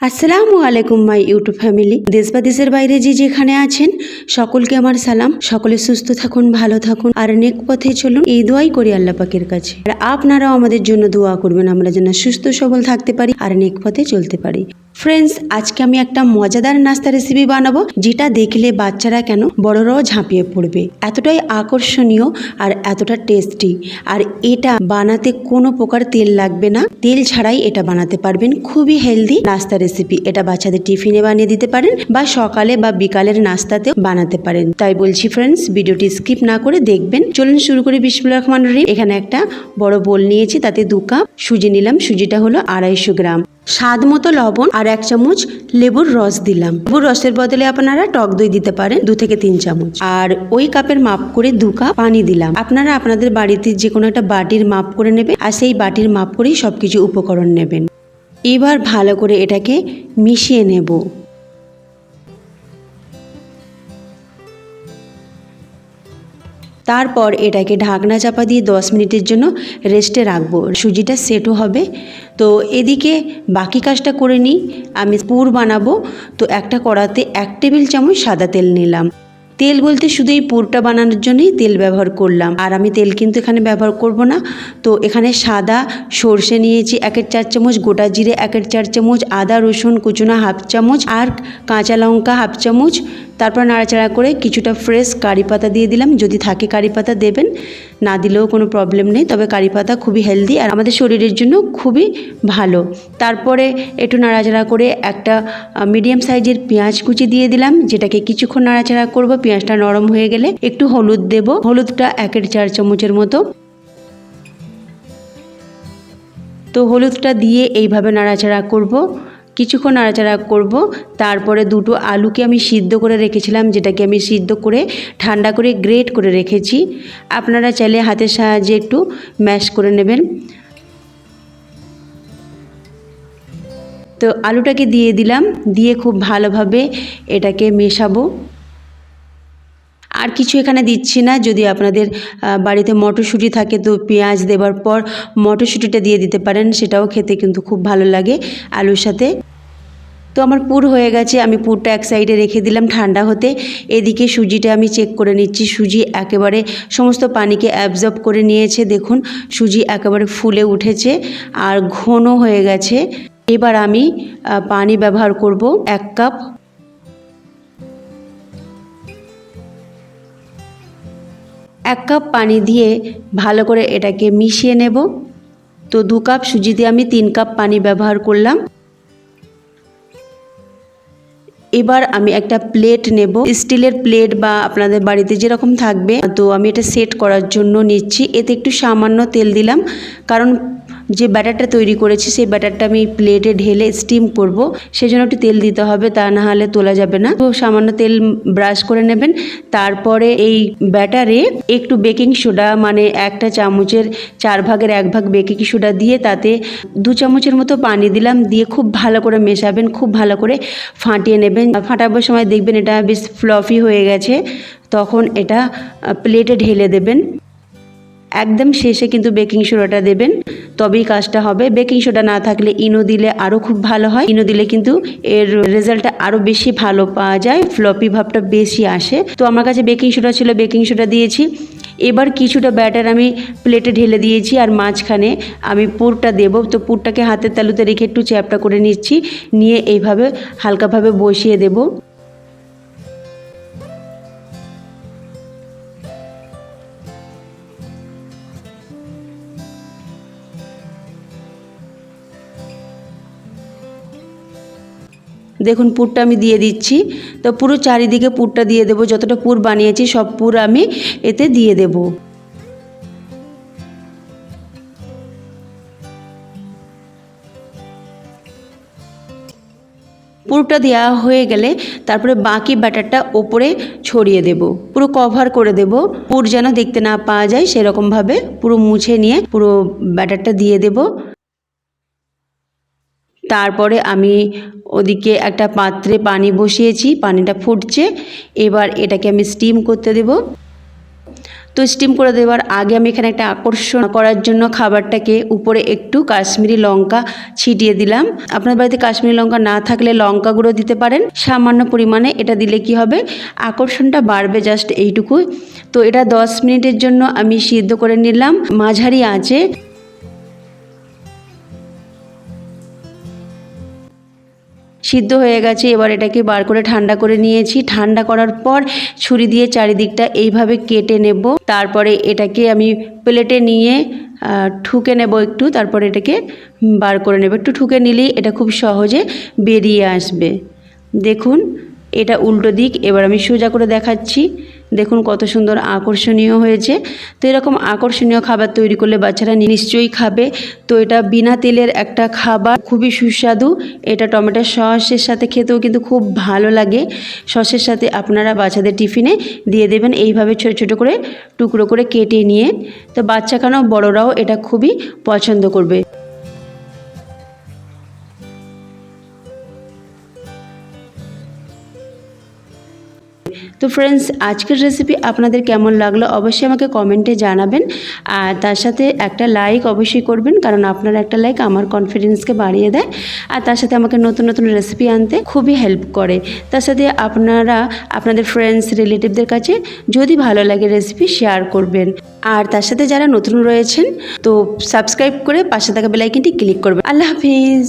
আসসালামু আলাইকুম my YouTube family দেশ বা দেশের বাইরে যে যেখানে আছেন, সকলকে আমার সালাম। সকলে সুস্থ থাকুন, ভালো থাকুন, আর নেক পথে চলুন। এই দোয়াই করি আল্লাহ পাকের কাছে। আর আপনারাও আমাদের জন্য দোয়া করবেন, আমরা যেন সুস্থ সবল থাকতে পারি আর নেক পথে চলতে পারি। ফ্রেন্ডস আজকে আমি একটা মজাদার নাস্তা রেসিপি বানাবো, যেটা দেখলে বাচ্চারা কেন বড়রাও ঝাঁপিয়ে পড়বে। এতটাই আকর্ষণীয় আর এতটা টেস্টি আর এটা বানাতে কোনো প্রকার তেল লাগবে না। তেল ছাড়াই এটা বানাতে পারবেন। খুবই হেলদি নাস্তা রেসিপি এটা বাচ্চাদের টিফিনে বানিয়ে দিতে পারেন বা সকালে বা বিকালের নাস্তাতেও বানাতে পারেন। তাই বলছি ফ্রেন্ডস ভিডিওটি স্কিপ না করে দেখবেন। চলুন শুরু করি বিসমুল্লাহ রহমান রহিম। এখানে একটা বড় বোল নিয়েছি, তাতে দু কাপ সুজি নিলাম। সুজিটা হলো আড়াইশো গ্রাম। স্বাদ মতো লবণ আর এক চামচ লেবুর রস দিলাম। লেবুর রসের বদলে আপনারা টক দই দিতে পারেন, দু থেকে তিন চামচ। আর ওই কাপের মাপ করে দু কাপ পানি দিলাম। আপনারা আপনাদের বাড়িতে যে কোনো একটা বাটির মাপ করে নেবেন আর সেই বাটির মাপ করেই সব কিছু উপকরণ নেবেন। এবার ভালো করে এটাকে মিশিয়ে নেব। তারপর এটাকে ঢাকনা চাপা দিয়ে দশ মিনিটের জন্য রেস্টে রাখব। সুজিটা সেটও হবে। তো এদিকে বাকি কাজটা করে নিই। আমি পুর বানাবো। তো একটা কড়াতে এক টেবিল চামচ সাদা তেল নিলাম। তেল বলতে শুধু এই পুরটা বানানোর জন্যই তেল ব্যবহার করলাম। আর আমি তেল কিন্তু এখানে ব্যবহার করব না। তো এখানে সাদা সর্ষে নিয়েছি একের চার চামচ, গোটা জিরে একের চার চামচ, আদা রসুন কুচুনা হাফ চামচ, আর কাঁচা লঙ্কা হাফ চামচ তারপর নাড়াচাড়া করে কিছুটা ফ্রেশ কারি পাতা দিয়ে দিলাম। যদি থাকে কারি পাতা দেবেন, না দিলেও কোনো প্রবলেম নেই। তবে কারি পাতা খুবই হেলদি আর আমাদের শরীরের জন্য খুবই ভালো। তারপরে একটু নাড়াচাড়া করে একটা মিডিয়াম সাইজের পেঁয়াজ কুচি দিয়ে দিলাম, যেটাকে কিছুক্ষণ নাড়াচাড়া করব। পেঁয়াজটা নরম হয়ে গেলে একটু হলুদ দেব। হলুদটা একের চার চামচের মতো। তো হলুদটা দিয়ে এইভাবে নাড়াচাড়া করব। কিছুক্ষণ নাড়াচাড়া করব, তারপরে দুটো আলুকে আমি সিদ্ধ করে রেখেছিলাম, যেটাকে আমি সিদ্ধ করে ঠান্ডা করে গ্রেট করে রেখেছি। আপনারা চাইলে হাতের সাহায্যে একটু ম্যাশ করে নেবেন। তো আলুটাকে দিয়ে দিলাম, দিয়ে খুব ভালোভাবে এটাকে মেশাবো। আর কিছু এখানে দিচ্ছি না। যদি আপনাদের বাড়িতে মটরশুঁটি থাকে তো পেঁয়াজ দেওয়ার পর মটরশুঁটিটা দিয়ে দিতে পারেন। সেটাও খেতে কিন্তু খুব ভালো লাগে আলুর সাথে। তো আমার পুর হয়ে গেছে। আমি পুরটা এক সাইডে রেখে দিলাম ঠান্ডা হতে। এদিকে সুজিটা আমি চেক করে নিচ্ছি। সুজি একেবারে সমস্ত পানিকে অ্যাবজর্ব করে নিয়েছে। দেখুন, সুজি একেবারে ফুলে উঠেছে আর ঘন হয়ে গেছে। এবার আমি পানি ব্যবহার করব এক কাপ। এক কাপ পানি দিয়ে ভালো করে এটাকে মিশিয়ে নেব। তো দু কাপ সুজি দিয়ে আমি তিন কাপ পানি ব্যবহার করলাম। এবার আমি একটা প্লেট নেব। স্টিলের প্লেট বা আপনাদের বাড়িতে যেরকম থাকবে। তো আমি এটা সেট করার জন্য নিচ্ছি। এতে একটু সামান্য তেল দিলাম। কারণ যে ব্যাটারটা তৈরি করেছি, সেই ব্যাটারটা আমি প্লেটে ঢেলে স্টিম করব। সেজন্য একটু তেল দিতে হবে, তা না হলে তোলা যাবে না। তো সামান্য তেল ব্রাশ করে নেবেন। তারপরে এই ব্যাটারে একটু বেকিং সোডা মানে একটা চামচের, চার ভাগের এক ভাগ বেকিং সোডা দিয়ে তাতে দু চামচের মতো পানি দিলাম, দিয়ে খুব ভালো করে মেশাবেন, খুব ভালো করে ফাটিয়ে নেবেন। ফাটাবার সময় দেখবেন এটা বেশ ফ্লফি হয়ে গেছে। তখন এটা প্লেটে ঢেলে দেবেন। একদম শেষে কিন্তু বেকিং সোডাটা দেবেন, তবেই কাজটা হবে। বেকিং সোডা না থাকলে ইনো দিলে আরও খুব ভালো হয়। ইনো দিলে কিন্তু এর রেজাল্টটা আরও বেশি ভালো পাওয়া যায়, ফ্লপি ভাবটা বেশি আসে। তো আমার কাছে বেকিং সোডা ছিল, বেকিং সোডা দিয়েছি। এবার কিছুটা ব্যাটার আমি প্লেটে ঢেলে দিয়েছি আর মাঝখানে আমি পুরটা দেব। তো পুরটাকে হাতের তালুতে রেখে একটু চ্যাপটা করে নিচ্ছি, নিয়ে এইভাবে হালকাভাবে বসিয়ে দেবো। দেখুন, পুরটা আমি দিয়ে দিচ্ছি। তো পুরো চারিদিকে পুরটা দিয়ে দেবো। যতটা পুর বানিয়েছি, সব পুর আমি এতে দিয়ে দেব। পুরোটা দেওয়া হয়ে গেলে তারপরে বাকি ব্যাটারটা ওপরে ছড়িয়ে দেব। পুরো কভার করে দেব। পুর যেন দেখতে না পাওয়া যায়, সেরকমভাবে পুরো মুছে নিয়ে পুরো ব্যাটারটা দিয়ে দেব। তারপরে আমি ওদিকে একটা পাত্রে পানি বসিয়েছি, পানিটা ফুটছে। এবার এটাকে আমি স্টিম করতে দেব। তো স্টিম করে দেওয়ার আগে আমি এখানে একটা আকর্ষণ করার জন্য খাবারটাকে উপরে একটু কাশ্মীরি লঙ্কা ছিটিয়ে দিলাম। আপনার বাড়িতে কাশ্মীরি লঙ্কা না থাকলে লঙ্কা গুঁড়ো দিতে পারেন। সামান্য পরিমাণে এটা দিলে কি হবে? আকর্ষণটা বাড়বে জাস্ট এইটুকুই। তো এটা দশ মিনিটের জন্য আমি সিদ্ধ করে নিলাম। মাঝারি আঁচে সিদ্ধ হয়ে গেছে, এবার এটাকে বার করে ঠান্ডা করে নিয়েছি। ঠান্ডা করার পর ছুরি দিয়ে চারিদিকটা এইভাবে কেটে নেব। তারপরে এটাকে আমি প্লেটে নিয়ে ঠুকে নেব একটু, তারপরে এটাকে বার করে নেব। একটু ঠুকে নিলেই এটা খুব সহজে বেরিয়ে আসবে। দেখুন, এটা উল্টো দিক, এবার আমি সোজা করে দেখাচ্ছি। দেখুন কত সুন্দর আকর্ষণীয় হয়েছে। তো এরকম আকর্ষণীয় খাবার তৈরি করলে বাচ্চারা নিশ্চয়ই খাবে। তো এটা বিনা তেলের একটা খাবার, খুবই সুস্বাদু। এটা টমেটো সসের সাথে খেতেও কিন্তু খুব ভালো লাগে। সসের সাথে আপনারা বাচ্চাদের টিফিনে দিয়ে দেবেন। এইভাবে ছোটো ছোটো করে টুকরো করে কেটে নিয়ে। তো বাচ্চা কেন, বড়রাও এটা খুবই পছন্দ করবে। তো ফ্রেন্ডস আজকের রেসিপি আপনাদের কেমন লাগল অবশ্যই আমাকে কমেন্টে জানাবেন। আর তার সাথে একটা লাইক অবশ্যই করবেন, কারণ আপনার একটা লাইক আমার কনফিডেন্সকে বাড়িয়ে দেয়। আর তার সাথে আমাকে নতুন নতুন রেসিপি আনতে খুবই হেল্প করে। তার সাথে আপনারা, আপনাদের ফ্রেন্ডস রিলেটিভদের কাছে যদি ভালো লাগে রেসিপি শেয়ার করবেন। আর তার সাথে যারা নতুন রয়েছেন, তো সাবস্ক্রাইব করে পাশে থাকা বেলাইকিনটি ক্লিক করবেন। আল্লাহ হাফিজ!